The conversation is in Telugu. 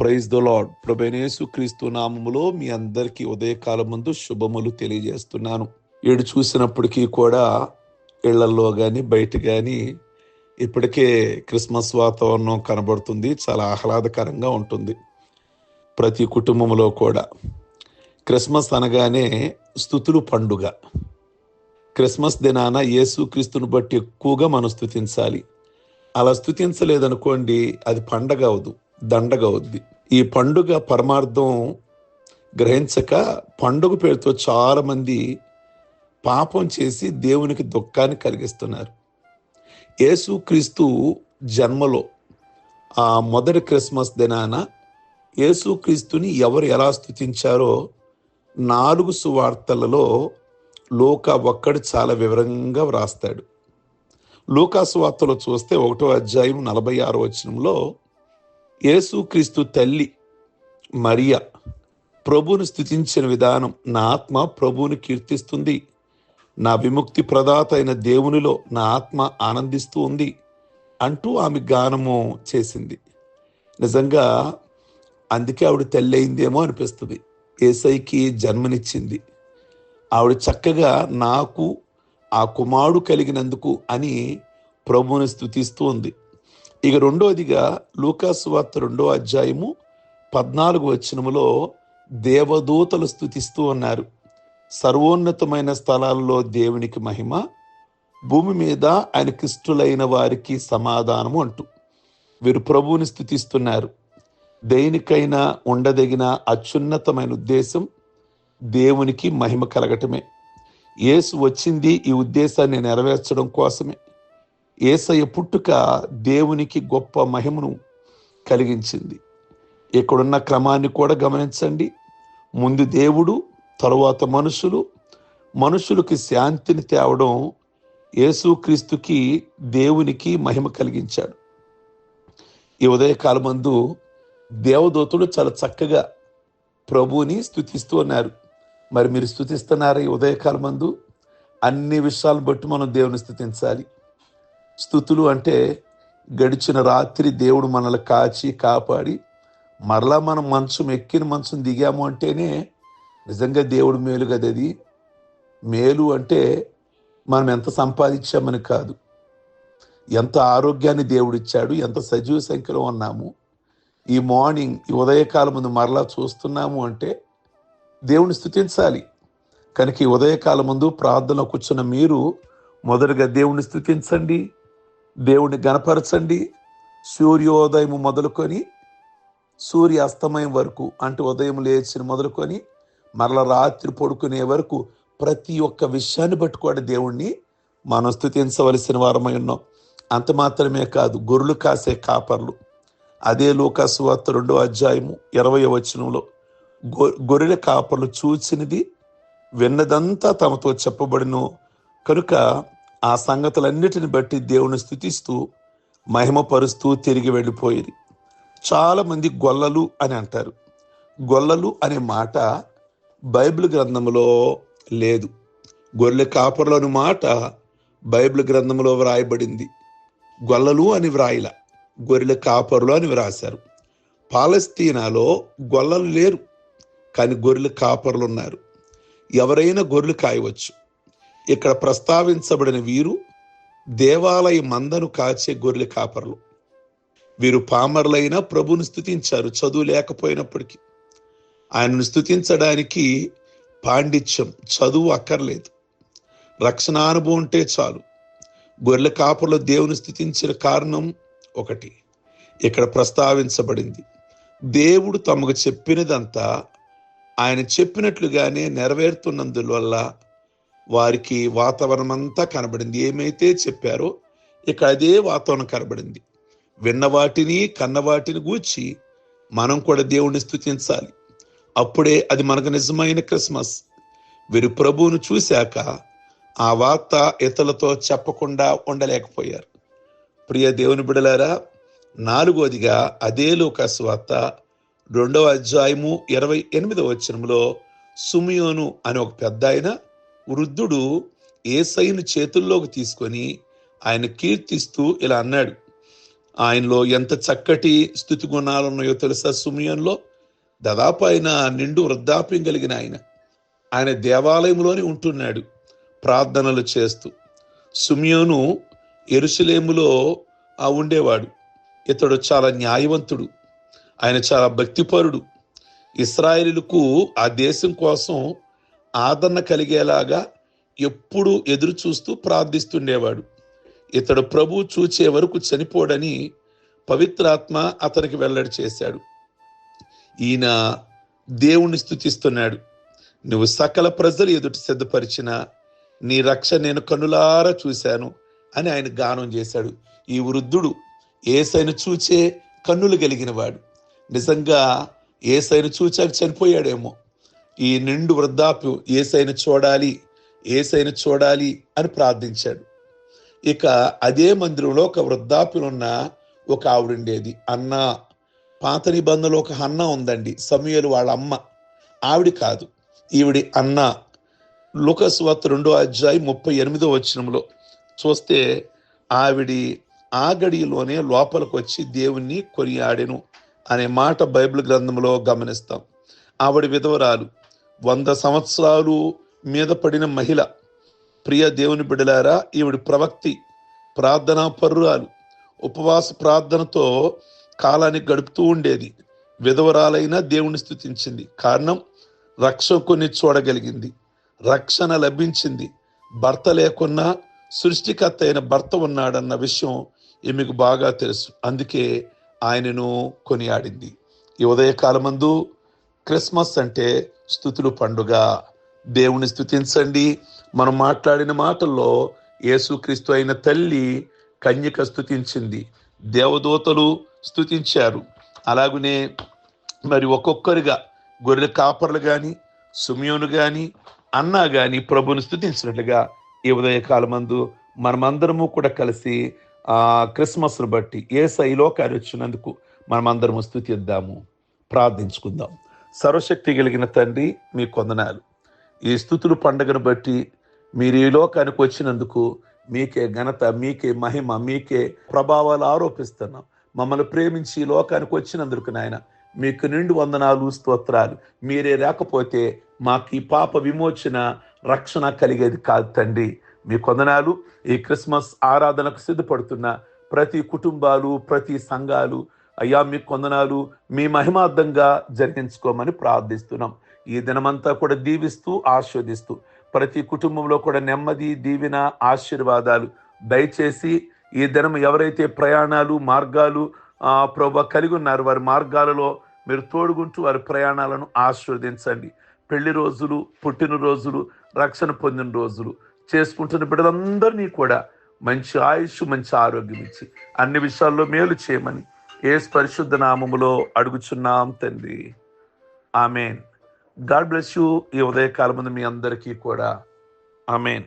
ప్రైజ్ ద లాడ్ ప్రభనేసు క్రీస్తు నామములో మీ అందరికీ ఉదయకాల ముందు శుభములు తెలియజేస్తున్నాను. ఏడు చూసినప్పటికీ కూడా ఇళ్ళలో కానీ బయట కానీ ఇప్పటికే క్రిస్మస్ వాతావరణం కనబడుతుంది. చాలా ఆహ్లాదకరంగా ఉంటుంది. ప్రతి కుటుంబంలో కూడా. క్రిస్మస్ అనగానే స్థుతులు పండుగ. క్రిస్మస్ దినాన యేసుక్రీస్తుని బట్టి ఎక్కువగా మనం స్థుతించాలి. అలా స్థుతించలేదనుకోండి అది పండగ అవదు. దండగ ఉంది. ఈ పండుగ పరమార్థం గ్రహించక పండుగ పేరుతో చాలామంది పాపం చేసి దేవునికి దుఃఖాన్ని కలిగిస్తున్నారు. యేసుక్రీస్తు జన్మలో ఆ మొదటి క్రిస్మస్ దినాన యేసుక్రీస్తుని ఎవరు ఎలా స్థుతించారో నాలుగు సువార్తలలో లోక ఒక్కడు చాలా వివరంగా వ్రాస్తాడు. లోకా వార్తలో చూస్తే ఒకటో అధ్యాయం నలభై ఆరో వచనంలో యేసుక్రీస్తు తల్లి మరియ ప్రభువును స్థుతించిన విధానం నా ఆత్మ ప్రభువును కీర్తిస్తుంది. నా విముక్తి ప్రదాత అయిన దేవునిలో నా ఆత్మ ఆనందిస్తూ ఉంది అంటూ ఆమె గానము చేసింది. నిజంగా అందుకే ఆవిడ తల్లి అయిందేమో అనిపిస్తుంది. ఏసైకి జన్మనిచ్చింది. ఆవిడ చక్కగా నాకు ఆ కుమారుడు కలిగినందుకు అని ప్రభువుని స్థుతిస్తూ ఉంది. ఇక రెండోదిగా లూకాసు వార్త రెండో అధ్యాయము పద్నాలుగు వచనములో దేవదూతలు స్థుతిస్తూ ఉన్నారు. సర్వోన్నతమైన స్థలాల్లో దేవునికి మహిమ భూమి మీద ఆయన కిష్టులైన వారికి సమాధానము అంటూ వీరు ప్రభువుని స్థుతిస్తున్నారు దేనికైనా ఉండదగిన అత్యున్నతమైన ఉద్దేశం దేవునికి మహిమ కలగటమే. యేసు వచ్చింది ఈ ఉద్దేశాన్ని నెరవేర్చడం కోసమే. ఏసయ పుట్టుక దేవునికి గొప్ప మహిమను కలిగించింది. ఇక్కడున్న క్రమాన్ని కూడా గమనించండి. ముందు దేవుడు తరువాత మనుషులు. మనుషులకి శాంతిని తేవడం యేసుక్రీస్తుకి దేవునికి మహిమ కలిగించాడు. ఈ ఉదయకాలమందు దేవదూతుడు చాలా చక్కగా ప్రభువుని స్థుతిస్తూ ఉన్నారు. మరి మీరు స్థుతిస్తున్నారా ఈ ఉదయకాలమందు? అన్ని విషయాలను బట్టి మనం దేవుని స్థుతించాలి స్థుతులు అంటే గడిచిన రాత్రి దేవుడు మనల్ని కాచి కాపాడి మరలా మనం మంచం ఎక్కిన మంచం దిగాము అంటేనే నిజంగా దేవుడు మేలు కదా అది మేలు అంటే మనం ఎంత సంపాదించామని కాదు. ఎంత ఆరోగ్యాన్ని దేవుడిచ్చాడు ఎంత సజీవ సంఖ్యలో ఉన్నాము. ఈ మార్నింగ్ ఈ ఉదయకాలం ముందు మరలా చూస్తున్నాము అంటే దేవుని స్థుతించాలి. కనుక ఈ ఉదయకాలం ముందు ప్రార్థన కూర్చున్న మీరు మొదటగా దేవుని స్థుతించండి. దేవుణ్ణి గనపరచండి సూర్యోదయం మొదలుకొని సూర్య అస్తమయం వరకు అంటే ఉదయం లేచిన మొదలుకొని మరల రాత్రి పడుకునే వరకు ప్రతి ఒక్క విషయాన్ని పట్టుకోండి దేవుణ్ణి. మనం స్థుతించవలసిన వారమై ఉన్నాం. అంత మాత్రమే కాదు గొర్రెలు కాసే కాపర్లు. అదే లోకాసువార్త రెండో అధ్యాయము ఇరవై వచనంలో. గొ గొర్రెల కాపర్లు చూచినది విన్నదంతా తమతో చెప్పబడిను. కనుక ఆ సంగతులన్నిటిని బట్టి దేవుని స్థుతిస్తూ మహిమపరుస్తూ తిరిగి వెళ్ళిపోయేది. చాలామంది గొల్లలు అని అంటారు. గొల్లలు అనే మాట బైబిల్ గ్రంథంలో లేదు. గొర్రెల కాపర్లను మాట బైబిల్ గ్రంథంలో వ్రాయబడింది. గొల్లలు అని వ్రాయల గొర్రెల కాపరులు అని వ్రాశారు. పాలస్తీనాలో గొల్లలు లేరు కానీ గొర్రెల కాపరులు ఉన్నారు. ఎవరైనా గొర్రెలు కాయవచ్చు. ఇక్కడ ప్రస్తావించబడిన వీరు దేవాలయ మందను కాచే గొర్రెల కాపరులు. వీరు పామర్లైన ప్రభుని స్థుతించారు చదువు లేకపోయినప్పటికీ. ఆయనను స్థుతించడానికి పాండిత్యం చదువు అక్కర్లేదు. రక్షణ అనుభవం ఉంటే చాలు. గొర్రెల కాపర్లు దేవుని స్థుతించిన కారణం ఒకటి. ఇక్కడ ప్రస్తావించబడింది దేవుడు తమకు చెప్పినదంతా ఆయన చెప్పినట్లుగానే నెరవేరుతున్నందువల్ల వారికి వాతావరణం అంతా కనబడింది. ఏమైతే చెప్పారో ఇక్కడ అదే వాతావరణం కనబడింది. విన్న వాటిని కన్న వాటిని గూర్చి మనం కూడా దేవుణ్ణి స్థుతించాలి అప్పుడే అది మనకు నిజమైన క్రిస్మస్. వీరు ప్రభువును చూశాక ఆ వార్త ఇతరులతో చెప్పకుండా ఉండలేకపోయారు. ప్రియ దేవుని బిడలారా నాలుగోదిగా అదే లోకాసు వార్త రెండవ అధ్యాయము ఇరవై ఎనిమిదవ వచనంలో సుమియోను అనే ఒక పెద్ద ఆయన వృద్ధుడు ఏసైను చేతుల్లోకి తీసుకొని ఆయన కీర్తిస్తూ ఇలా అన్నాడు. ఆయనలో ఎంత చక్కటి స్థుతి గుణాలు ఉన్నాయో తెలుసా సుమియంలో దాదాపు ఆయన నిండు వృద్ధాప్యం కలిగిన ఆయన. ఆయన దేవాలయంలోనే ఉంటున్నాడు ప్రార్థనలు చేస్తూ. సుమియోను ఎరుసలేములో ఆ ఉండేవాడు. ఇతడు చాలా న్యాయవంతుడు ఆయన చాలా భక్తిపరుడు. ఇస్రాయేలుకు ఆ దేశం కోసం ఆదరణ కలిగేలాగా ఎప్పుడు ఎదురు చూస్తూ ప్రార్థిస్తుండేవాడు. ఇతడు ప్రభు చూచే వరకు చనిపోడని పవిత్రాత్మ అతనికి వెల్లడి చేశాడు. ఈయన దేవుణ్ణి స్థుతిస్తున్నాడు నువ్వు సకల ప్రజలు ఎదుటి సిద్ధపరిచిన నీ రక్ష నేను కనులారా చూశాను అని ఆయన గానం చేశాడు. ఈ వృద్ధుడు ఏసైను చూచే కన్నులు కలిగిన వాడు నిజంగా ఏసైను చూచాక చనిపోయాడేమో. ఈ నిండు వృద్ధాప్యం ఏసైన చూడాలి ఏసైన చూడాలి అని ప్రార్థించాడు. ఇక అదే మందిరంలో ఒక వృద్ధాప్యం ఒక ఆవిడుండేది అన్న పాత నిబంధనలో ఒక అన్న ఉందండి సమయలు వాళ్ళ అమ్మ. ఆవిడ కాదు ఈవిడి అన్న. లుకస్వత్ రెండో అధ్యాయం ముప్పై ఎనిమిదో వచ్చినంలో చూస్తే ఆవిడి ఆ గడిలోనే లోపలికి వచ్చి దేవుణ్ణి కొనియాడెను అనే మాట బైబిల్ గ్రంథంలో గమనిస్తాం. ఆవిడ విధవరాలు వంద సంవత్సరాలు మీద పడిన మహిళ. ప్రియ దేవుని బిడలారా ఈవిడి ప్రవక్తి ప్రార్థనా పరురాలు ఉపవాస ప్రార్థనతో కాలాన్ని గడుపుతూ ఉండేది. విధవరాలైన దేవుని స్థుతించింది కారణం రక్షకుని చూడగలిగింది. రక్షణ లభించింది. భర్త లేకున్నా సృష్టికర్త అయిన భర్త ఉన్నాడన్న విషయం ఈమెకు బాగా తెలుసు. అందుకే ఆయనను కొనియాడింది. ఈ ఉదయకాలమందు క్రిస్మస్ అంటే స్థుతులు పండుగ. దేవుని స్థుతించండి మనం మాట్లాడిన మాటల్లో యేసుక్రీస్తు అయిన తల్లి కన్యక స్థుతించింది దేవదూతలు స్థుతించారు అలాగనే మరి ఒక్కొక్కరిగా గొర్రెల కాపర్లు కానీ సుమియోను కానీ అన్నా కానీ ప్రభుని స్థుతించినట్లుగా ఈ ఉదయకాలమందు మనమందరము కూడా కలిసి ఆ క్రిస్మస్ను బట్టి ఏ శైలో వచ్చినందుకు మనమందరము స్థుతిద్దాము ప్రార్థించుకుందాం. సర్వశక్తి కలిగిన తండ్రి మీ కొందనాలు. ఈ స్థుతులు పండుగను బట్టి మీరు ఈ లోకానికి వచ్చినందుకు మీకే ఘనత మీకే మహిమ మీకే ప్రభావాలు ఆరోపిస్తున్నాం. మమ్మల్ని ప్రేమించి ఈ లోకానికి వచ్చినందుకు నాయన మీకు నిండు వందనాలు స్తోత్రాలు. మీరే రాకపోతే మాకు ఈ పాప విమోచన రక్షణ కలిగేది కాదు తండ్రి. మీ కొందనాలు ఈ క్రిస్మస్ ఆరాధనకు సిద్ధపడుతున్న ప్రతి కుటుంబాలు ప్రతి సంఘాలు అయ్యా మీ కొందనాలు మీ మహిమార్థంగా జరిగించుకోమని ప్రార్థిస్తున్నాం. ఈ దినమంతా కూడా దీవిస్తూ ఆస్వాదిస్తూ ప్రతి కుటుంబంలో కూడా నెమ్మది దీవెన ఆశీర్వాదాలు దయచేసి ఈ దినం ఎవరైతే ప్రయాణాలు మార్గాలు ప్రభు కలిగి ఉన్నారు వారి మార్గాలలో మీరు తోడుగుంటూ వారి ప్రయాణాలను ఆశీర్వదించండి. పెళ్ళి రోజులు పుట్టినరోజులు రక్షణ పొందిన రోజులు చేసుకుంటున్న బిడ్డలందరినీ కూడా మంచి ఆయుష్ మంచి ఆరోగ్యం ఇచ్చి అన్ని విషయాల్లో మేలు చేయమని ఏ పరిశుద్ధ నామములో అడుగుచున్నాం తండ్రి. ఆమెన్. గాడ్ బ్లెస్ యూ ఈ ఉదయకాలం మీ అందరికీ కూడా. ఆమెన్.